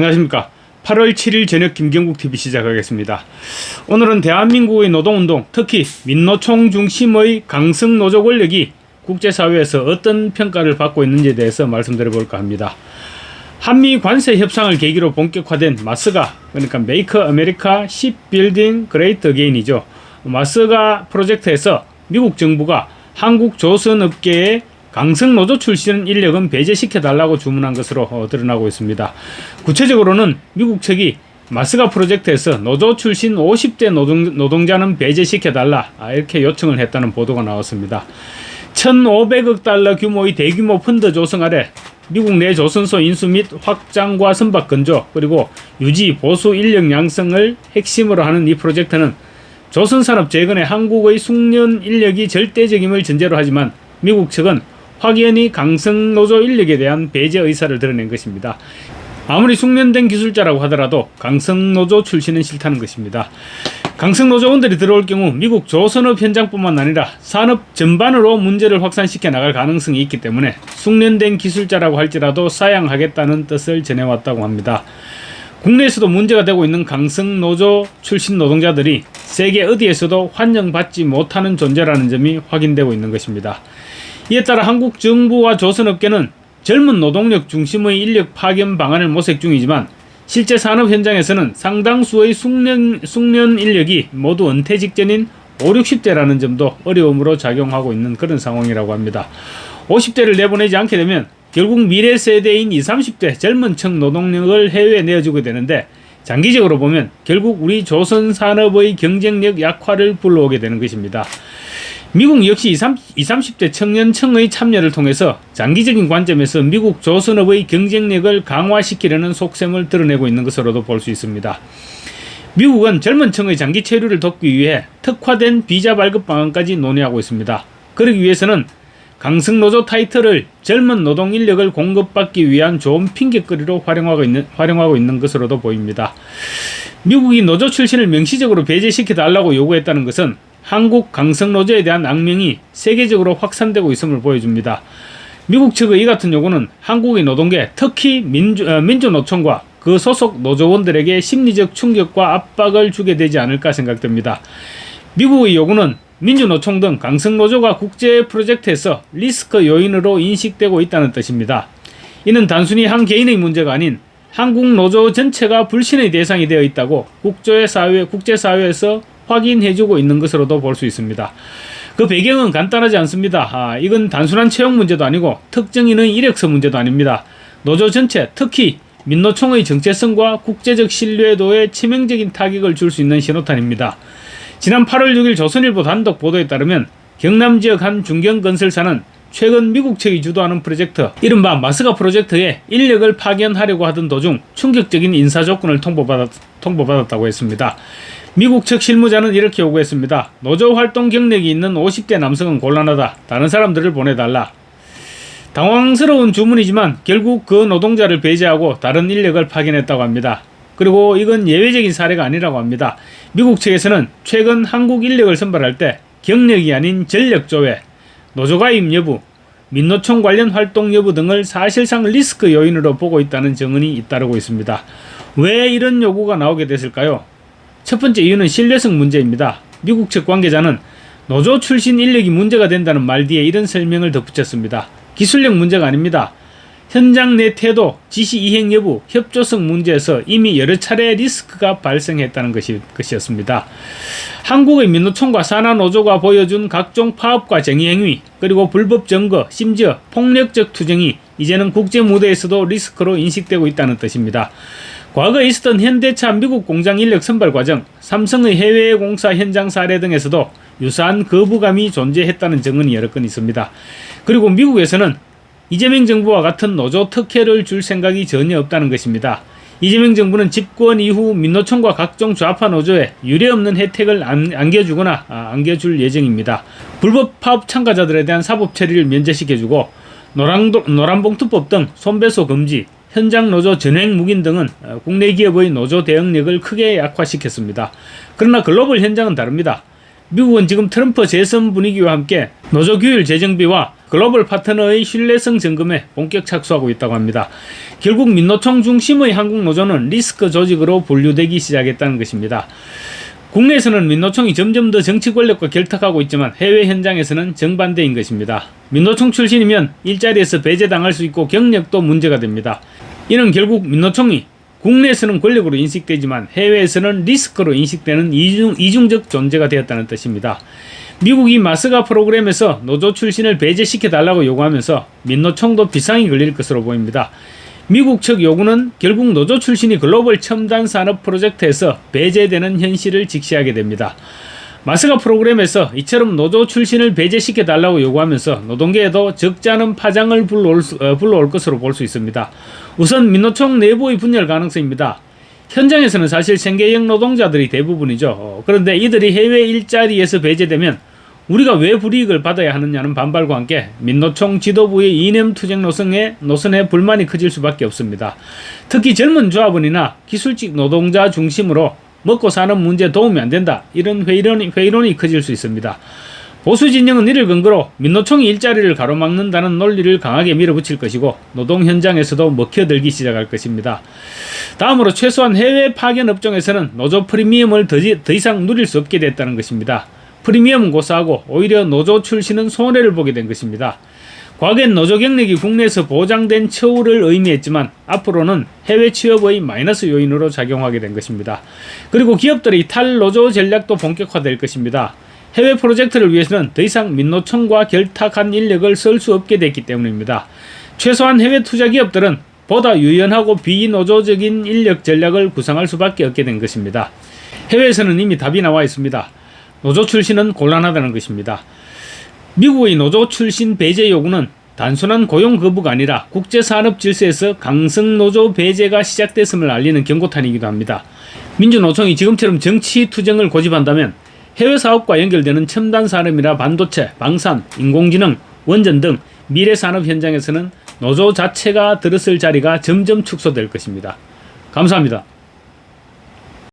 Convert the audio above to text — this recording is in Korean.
안녕하십니까. 8월 7일 저녁 김경국 TV 시작하겠습니다. 오늘은 대한민국의 노동운동, 특히 민노총 중심의 강성 노조 권력이 국제사회에서 어떤 평가를 받고 있는지에 대해서 말씀드려 볼까 합니다. 한미 관세 협상을 계기로 본격화된 마스가 그러니까 메이커 아메리카 십 빌딩 그레이트 어게인이죠. 마스가 프로젝트에서 미국 정부가 한국 조선 업계에 강성 노조 출신 인력은 배제시켜 달라고 주문한 것으로 어, 드러나고 있습니다. 구체적으로는 미국 측이 마스가 프로젝트에서 노조 출신 50대 노동, 노동자는 배제시켜 달라 아, 이렇게 요청을 했다는 보도가 나왔습니다. 1,500억 달러 규모의 대규모 펀드 조성 아래 미국 내 조선소 인수 및 확장과 선박 건조 그리고 유지 보수 인력 양성을 핵심으로 하는 이 프로젝트는 조선산업 재건에 한국의 숙련 인력이 절대적임을 전제로 하지만 미국 측은 확연히 강성 노조 인력에 대한 배제 의사를 드러낸 것입니다. 아무리 숙련된 기술자라고 하더라도 강성 노조 출신은 싫다는 것입니다. 강성 노조원들이 들어올 경우 미국 조선업 현장뿐만 아니라 산업 전반으로 문제를 확산시켜 나갈 가능성이 있기 때문에 숙련된 기술자라고 할지라도 사양하겠다는 뜻을 전해왔다고 합니다. 국내에서도 문제가 되고 있는 강성 노조 출신 노동자들이 세계 어디에서도 환영받지 못하는 존재라는 점이 확인되고 있는 것입니다. 이에 따라 한국 정부와 조선업계는 젊은 노동력 중심의 인력 파견 방안을 모색 중이지만 실제 산업 현장에서는 상당수의 숙련, 숙련 인력이 모두 은퇴 직전인 5, 60대라는 점도 어려움으로 작용하고 있는 그런 상황이라고 합니다. 50대를 내보내지 않게 되면 결국 미래 세대인 20, 30대 젊은 층 노동력을 해외에 내어주게 되는데 장기적으로 보면 결국 우리 조선 산업의 경쟁력 약화를 불러오게 되는 것입니다. 미국 역시 20, 30대 청년층의 참여를 통해서 장기적인 관점에서 미국 조선업의 경쟁력을 강화시키려는 속셈을 드러내고 있는 것으로도 볼 수 있습니다. 미국은 젊은 층의 장기 체류를 돕기 위해 특화된 비자 발급 방안까지 논의하고 있습니다. 그러기 위해서는 강승노조 타이틀을 젊은 노동 인력을 공급받기 위한 좋은 핑계거리로 활용하고 있는, 활용하고 있는 것으로도 보입니다. 미국이 노조 출신을 명시적으로 배제시켜 달라고 요구했다는 것은 한국 강성노조에 대한 악명이 세계적으로 확산되고 있음을 보여줍니다. 미국 측의 이 같은 요구는 한국의 노동계, 특히 민주, 어, 민주노총과 그 소속 노조원들에게 심리적 충격과 압박을 주게 되지 않을까 생각됩니다. 미국의 요구는 민주노총 등 강성노조가 국제 프로젝트에서 리스크 요인으로 인식되고 있다는 뜻입니다. 이는 단순히 한 개인의 문제가 아닌 한국 노조 전체가 불신의 대상이 되어 있다고 국제사회, 국제사회에서 확인해주고 있는 것으로도 볼 수 있습니다. 그 배경은 간단하지 않습니다. 아, 이건 단순한 채용 문제도 아니고 특정인의 이력서 문제도 아닙니다. 노조 전체, 특히 민노총의 정체성과 국제적 신뢰도에 치명적인 타격을 줄 수 있는 신호탄입니다. 지난 8월 6일 조선일보 단독 보도에 따르면 경남 지역 한 중견건설사는 최근 미국 측이 주도하는 프로젝트 이른바 마스가 프로젝트에 인력을 파견하려고 하던 도중 충격적인 인사 조건을 통보받았, 통보받았다고 했습니다. 미국 측 실무자는 이렇게 요구했습니다. 노조 활동 경력이 있는 50대 남성은 곤란하다. 다른 사람들을 보내달라. 당황스러운 주문이지만 결국 그 노동자를 배제하고 다른 인력을 파견했다고 합니다. 그리고 이건 예외적인 사례가 아니라고 합니다. 미국 측에서는 최근 한국 인력을 선발할 때 경력이 아닌 전력 조회, 노조 가입 여부, 민노총 관련 활동 여부 등을 사실상 리스크 요인으로 보고 있다는 증언이 잇따르고 있습니다. 왜 이런 요구가 나오게 됐을까요? 첫 번째 이유는 신뢰성 문제입니다. 미국 측 관계자는 노조 출신 인력이 문제가 된다는 말 뒤에 이런 설명을 덧붙였습니다. 기술력 문제가 아닙니다. 현장 내 태도, 지시 이행 여부, 협조성 문제에서 이미 여러 차례 리스크가 발생했다는 것이, 것이었습니다. 한국의 민노총과 산하노조가 보여준 각종 파업과 정의 행위, 그리고 불법 점거, 심지어 폭력적 투쟁이 이제는 국제 무대에서도 리스크로 인식되고 있다는 뜻입니다. 과거에 있었던 현대차 미국 공장 인력 선발 과정, 삼성의 해외 공사 현장 사례 등에서도 유사한 거부감이 존재했다는 증언이 여러 건 있습니다. 그리고 미국에서는 이재명 정부와 같은 노조 특혜를 줄 생각이 전혀 없다는 것입니다. 이재명 정부는 집권 이후 민노총과 각종 좌파 노조에 유례없는 혜택을 안, 안겨주거나 아, 안겨줄 예정입니다. 불법 파업 참가자들에 대한 사법 처리를 면제시켜주고 노란봉투법 등 손배소 금지, 현장 노조 전횡 묵인 등은 어, 국내 기업의 노조 대응력을 크게 약화시켰습니다. 그러나 글로벌 현장은 다릅니다. 미국은 지금 트럼프 재선 분위기와 함께 노조 규율 재정비와 글로벌 파트너의 신뢰성 점검에 본격 착수하고 있다고 합니다. 결국 민노총 중심의 한국 노조는 리스크 조직으로 분류되기 시작했다는 것입니다. 국내에서는 민노총이 점점 더 정치 권력과 결탁하고 있지만 해외 현장에서는 정반대인 것입니다. 민노총 출신이면 일자리에서 배제당할 수 있고 경력도 문제가 됩니다. 이는 결국 민노총이 국내에서는 권력으로 인식되지만 해외에서는 리스크로 인식되는 이중, 이중적 존재가 되었다는 뜻입니다. 미국이 마스가 프로그램에서 노조 출신을 배제시켜 달라고 요구하면서 민노총도 비상이 걸릴 것으로 보입니다. 미국 측 요구는 결국 노조 출신이 글로벌 첨단 산업 프로젝트에서 배제되는 현실을 직시하게 됩니다. 마스가 프로그램에서 이처럼 노조 출신을 배제시켜 달라고 요구하면서 노동계에도 적지 않은 파장을 불러올, 수- 어, 불러올 것으로 볼 수 있습니다. 우선 민노총 내부의 분열 가능성입니다. 현장에서는 사실 생계형 노동자들이 대부분이죠. 어, 그런데 이들이 해외 일자리에서 배제되면 우리가 왜 불이익을 받아야 하느냐는 반발과 함께 민노총 지도부의 이념 투쟁 노선에, 노선에 불만이 커질 수밖에 없습니다. 특히 젊은 조합원이나 기술직 노동자 중심으로 먹고 사는 문제에 도움이 안 된다. 이런 회의론이, 회의론이 커질 수 있습니다. 보수 진영은 이를 근거로 민노총이 일자리를 가로막는다는 논리를 강하게 밀어붙일 것이고 노동 현장에서도 먹혀들기 시작할 것입니다. 다음으로 최소한 해외 파견 업종에서는 노조 프리미엄을 더, 지- 더 이상 누릴 수 없게 됐다는 것입니다. 프리미엄은 고사하고 오히려 노조 출신은 손해를 보게 된 것입니다. 과거엔 노조 경력이 국내에서 보장된 처우를 의미했지만 앞으로는 해외 취업의 마이너스 요인으로 작용하게 된 것입니다. 그리고 기업들의 탈노조 전략도 본격화될 것입니다. 해외 프로젝트를 위해서는 더 이상 민노총과 결탁한 인력을 쓸 수 없게 됐기 때문입니다. 최소한 해외 투자 기업들은 보다 유연하고 비노조적인 인력 전략을 구상할 수밖에 없게 된 것입니다. 해외에서는 이미 답이 나와 있습니다. 노조 출신은 곤란하다는 것입니다. 미국의 노조 출신 배제 요구는 단순한 고용 거부가 아니라 국제 산업 질서에서 강성 노조 배제가 시작됐음을 알리는 경고탄이기도 합니다. 민주노총이 지금처럼 정치 투쟁을 고집한다면 해외 사업과 연결되는 첨단 산업이나 반도체, 방산, 인공지능, 원전 등 미래 산업 현장에서는 노조 자체가 들었을 자리가 점점 축소될 것입니다. 감사합니다.